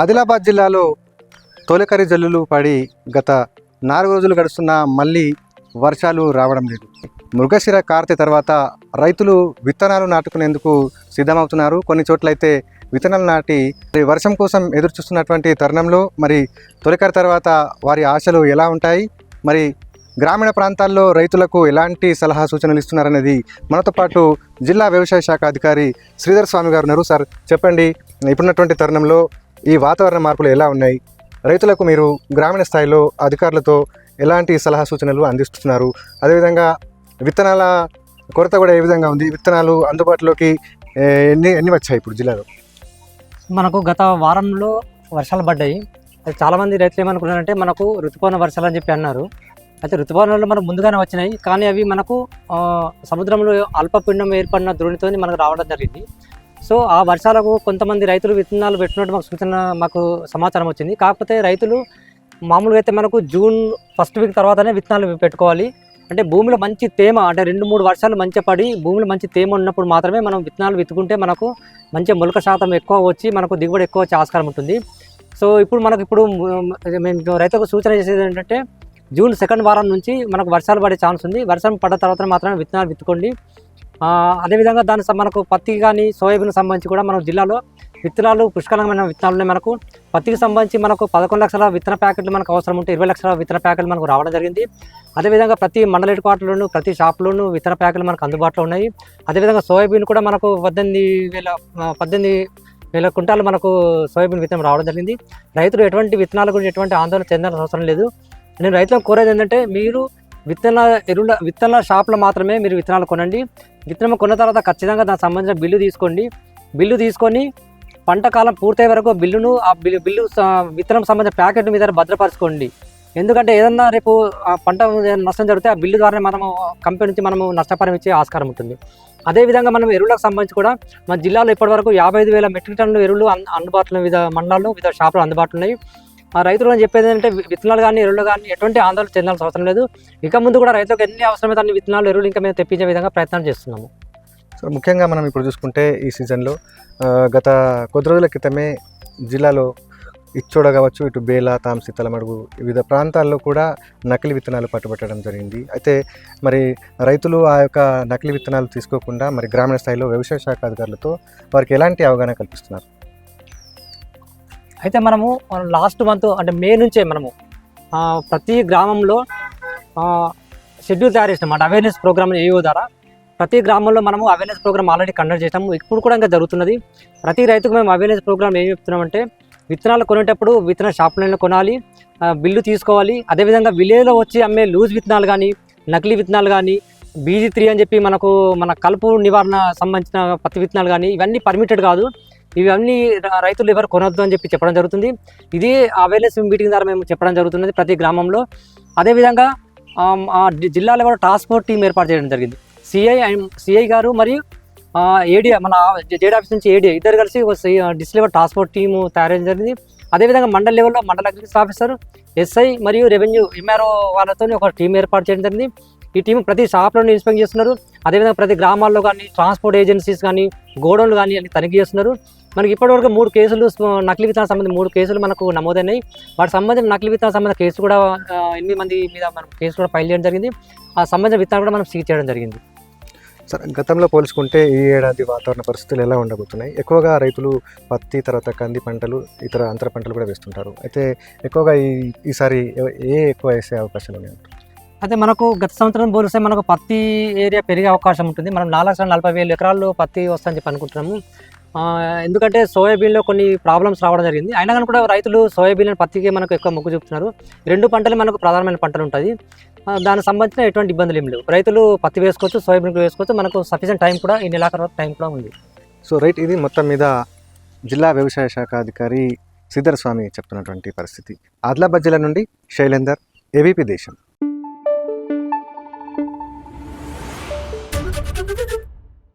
ఆదిలాబాద్ జిల్లాలో తొలకరి జల్లులు పడి గత నాలుగు రోజులు గడుస్తున్న మళ్ళీ వర్షాలు రావడం లేదు. మృగశిర కార్తె తర్వాత రైతులు విత్తనాలు నాటుకునేందుకు సిద్ధమవుతున్నారు. కొన్ని చోట్లయితే విత్తనాలు నాటి మరి వర్షం కోసం ఎదురు చూస్తున్నటువంటి తరుణంలో మరి తొలకరి తర్వాత వారి ఆశలు ఎలా ఉంటాయి? మరి గ్రామీణ ప్రాంతాల్లో రైతులకు ఎలాంటి సలహా సూచనలు ఇస్తున్నారనేది మనతో పాటు జిల్లా వ్యవసాయ శాఖ అధికారి శ్రీధర్ స్వామి గారు ఉన్నారు. సార్ చెప్పండి. ఇప్పుడున్నటువంటి తరుణంలో ఈ వాతావరణ మార్పులు ఎలా ఉన్నాయి? రైతులకు మీరు గ్రామీణ స్థాయిలో అధికారులతో ఎలాంటి సలహా సూచనలు అందిస్తున్నారు? అదేవిధంగా విత్తనాల కొరత కూడా ఏ విధంగా ఉంది? విత్తనాలు అందుబాటులోకి ఎన్ని ఎన్ని వచ్చాయి ఇప్పుడు జిల్లాలో? మనకు గత వారంలో వర్షాలు పడ్డాయి. అది చాలామంది రైతులు ఏమనుకున్నారంటే మనకు ఋతుపవన వర్షాలు అని చెప్పి అన్నారు. అయితే ఋతుపవనాలు మనకు ముందుగానే వచ్చినాయి. కానీ అవి మనకు సముద్రంలో అల్పపిండం ఏర్పడిన ద్రోణితో మనకు రావడం జరిగింది. సో ఆ వర్షాలకు కొంతమంది రైతులు విత్తనాలు పెట్టినట్టు మాకు సూచన మాకు సమాచారం వచ్చింది. కాకపోతే రైతులు మామూలుగా అయితే మనకు జూన్ ఫస్ట్ వీక్ తర్వాతనే విత్తనాలు పెట్టుకోవాలి. అంటే భూమిలో మంచి తేమ అంటే రెండు మూడు వర్షాలు మంచిగా పడి భూమిలో మంచి తేమ ఉన్నప్పుడు మాత్రమే మనం విత్తనాలు విత్తుకుంటే మనకు మంచి మొలక శాతం ఎక్కువ వచ్చి మనకు దిగుబడి ఎక్కువ వచ్చే ఆస్కారం ఉంటుంది. సో ఇప్పుడు మనకు ఇప్పుడు మేము రైతులకు సూచన చేసేది ఏంటంటే జూన్ సెకండ్ వారం నుంచి మనకు వర్షాలు పడే ఛాన్స్ ఉంది. వర్షం పడ్డ తర్వాత మాత్రమే విత్తనాలు విత్తుకోండి. అదేవిధంగా దాని మనకు పత్తి కానీ సోయాబీన్ సంబంధించి కూడా మన జిల్లాలో విత్తనాలు పుష్కలమైన విత్తనాలు ఉన్నాయి మనకు. పత్తికి సంబంధించి మనకు పదకొండు లక్షల విత్తన ప్యాకెట్లు మనకు అవసరం ఉంటే ఇరవై లక్షల విత్తన ప్యాకెట్లు మనకు రావడం జరిగింది. అదేవిధంగా ప్రతి మండల హెడ్ క్వార్టర్లోను ప్రతి షాప్లోనూ విత్తన ప్యాకెట్లు మనకు అందుబాటులో ఉన్నాయి. అదేవిధంగా సోయాబీన్ కూడా మనకు పద్దెనిమిది వేల పద్దెనిమిది వేల కుంటాలు మనకు సోయాబీన్ విత్తనం రావడం జరిగింది. రైతులు ఎటువంటి విత్తనాల గురించి ఎటువంటి ఆందోళన చెందాల్సిన అవసరం లేదు. నేను రైతులకు కోరేది ఏంటంటే మీరు విత్తన ఎరువుల విత్తనాల షాప్లో మాత్రమే మీరు విత్తనాలు కొనండి. విత్తనం కొన్న తర్వాత ఖచ్చితంగా దానికి సంబంధించిన బిల్లు తీసుకోండి. బిల్లు తీసుకొని పంట కాలం పూర్తయ్యే వరకు ఆ బిల్లును ఆ బిల్లు బిల్లు విత్తనం సంబంధించిన ప్యాకెట్ మీద భద్రపరచుకోండి. ఎందుకంటే ఏదన్నా రేపు పంట నష్టం జరిగితే ఆ బిల్లు ద్వారానే మనము కంపెనీ నుంచి మనము నష్టపరం ఇచ్చే ఆస్కారం ఉంటుంది. అదేవిధంగా మనం ఎరువులకు సంబంధించి కూడా మన జిల్లాలో ఇప్పటివరకు యాభై ఐదు వేల మెట్రిక్ టన్నుల ఎరువులు అందుబాటులో వివిధ మండలాల్లో వివిధ షాపులు అందుబాటులో ఉన్నాయి. రైతులు అని చెప్పేది ఏంటంటే విత్తనాలు కానీ ఎరువులు కానీ ఎటువంటి ఆందోళన చెందాల్సిన అవసరం లేదు. ఇక ముందు కూడా రైతులకు ఎన్ని అవసరమైతే అన్ని విత్తనాలు ఎరువులు ఇంకా మేము తెప్పించే విధంగా ప్రయత్నం చేస్తున్నాము. సో ముఖ్యంగా మనం ఇప్పుడు చూసుకుంటే ఈ సీజన్లో గత కొద్ది రోజుల క్రితమే జిల్లాలో ఇచ్చోడ కావచ్చు ఇటు బేల తాంసి తలమడుగు వివిధ ప్రాంతాల్లో కూడా నకిలీ విత్తనాలు పట్టుబట్టడం జరిగింది. అయితే మరి రైతులు ఆ యొక్క నకిలీ విత్తనాలు తీసుకోకుండా మరి గ్రామీణ స్థాయిలో వ్యవసాయ శాఖ అధికారులతో వారికి ఎలాంటి అవగాహన కల్పిస్తున్నారు? అయితే మనము లాస్ట్ మంత్ అంటే మే నుంచే మనము ప్రతి గ్రామంలో షెడ్యూల్ తయారు చేసినాం అవేర్నెస్ ప్రోగ్రామ్ ఏఓ ద్వారా. ప్రతి గ్రామంలో మనము అవేర్నెస్ ప్రోగ్రామ్ ఆల్రెడీ కండక్ట్ చేసాము ఇప్పుడు కూడా ఇంకా జరుగుతున్నది. ప్రతి రైతుకు మేము అవేర్నెస్ ప్రోగ్రామ్ ఏం చెప్తున్నామంటే విత్తనాలు కొనేటప్పుడు విత్తన షాపులలో కొనాలి బిల్లు తీసుకోవాలి. అదేవిధంగా విలేజ్లో వచ్చి అమ్మే లూజ్ విత్తనాలు కానీ నకిలీ విత్తనాలు కానీ బీజీ త్రీ అని చెప్పి మనకు మన కలుపు నివారణ సంబంధించిన పత్తి విత్తనాలు కానీ ఇవన్నీ పర్మిటెడ్ కాదు. ఇవన్నీ రైతులు ఎవరు కొనొద్దు అని చెప్పి చెప్పడం జరుగుతుంది. ఇది అవేర్నెస్ మీటింగ్ ద్వారా మేము చెప్పడం జరుగుతున్నది ప్రతి గ్రామంలో. అదేవిధంగా జిల్లాలో కూడా టాస్క్ ఫోర్స్ టీం ఏర్పాటు చేయడం జరిగింది. సిఐ అండ్ సిఐ గారు మరియు ఏడీ మన జేడీ ఆఫీస్ నుంచి ఏడీ ఇద్దరు కలిసి ఒక district level task force team తయారు జరిగింది. అదేవిధంగా మండల లెవెల్లో మండల అగ్రికల్చర్ ఆఫీసర్ ఎస్ఐ మరియు రెవెన్యూ ఎంఆర్ఓ వాళ్ళతో ఒక టీం ఏర్పాటు చేయడం జరిగింది. ఈ టీం ప్రతి షాప్లోనే ఇన్స్పెక్ట్ చేస్తున్నారు. అదేవిధంగా ప్రతి గ్రామాల్లో కానీ ట్రాన్స్పోర్ట్ ఏజెన్సీస్ కానీ గోడౌన్లు కానీ అన్ని తనిఖీ చేస్తున్నారు. మనకి ఇప్పటివరకు మూడు కేసులు నకిలీ విత్తనాలకు సంబంధించి మూడు కేసులు మనకు నమోదైనాయి. వాటి సంబంధించిన నకిలీ విత్తనాలకు సంబంధించిన కేసు కూడా ఎనిమిది మంది మీద మనం కేసు కూడా ఫైల్ చేయడం జరిగింది. ఆ సంబంధించిన విత్తనాలు కూడా మనం సీజ్ చేయడం జరిగింది. సరే గతంలో పోల్చుకుంటే ఈ ఏడాది వాతావరణ పరిస్థితులు ఎలా ఉండబోతున్నాయి? ఎక్కువగా రైతులు పత్తి తర్వాత కంది పంటలు ఇతర అంతర పంటలు కూడా వేస్తుంటారు. అయితే ఎక్కువగా ఈ ఈసారి ఏ- ఎక్కువ వేసే అవకాశాలు ఉన్నాయి? అయితే మనకు గత సంవత్సరం పోలిస్తే మనకు పత్తి ఏరియా పెరిగే అవకాశం ఉంటుంది. మనం నాలుగు లక్షల నలభై వేల ఎకరాల్లో పత్తి వస్తుందని చెప్పి అనుకుంటున్నాము. ఎందుకంటే సోయాబీన్లో కొన్ని ప్రాబ్లమ్స్ రావడం జరిగింది. అయినా కానీ కూడా రైతులు సోయాబీన్ పత్తికి మనకు ఎక్కువ మొగ్గు చూపుతున్నారు. రెండు పంటలు మనకు ప్రధానమైన పంటలు ఉంటుంది దానికి సంబంధించిన ఎటువంటి ఇబ్బందులు ఏం లేవు. రైతులు పత్తి వేసుకోవచ్చు సోయాబీన్ వేసుకోవచ్చు. మనకు సఫిషియెంట్ టైం కూడా ఈ నెలాఖరు టైం కూడా ఉంది. సో రైట్ ఇది మొత్తం మీద జిల్లా వ్యవసాయ శాఖ అధికారి శ్రీధర్ స్వామి చెప్తున్నటువంటి పరిస్థితి. ఆదిలాబాద్ జిల్లా నుండి శైలేందర్ ఏబీపీ దేశం.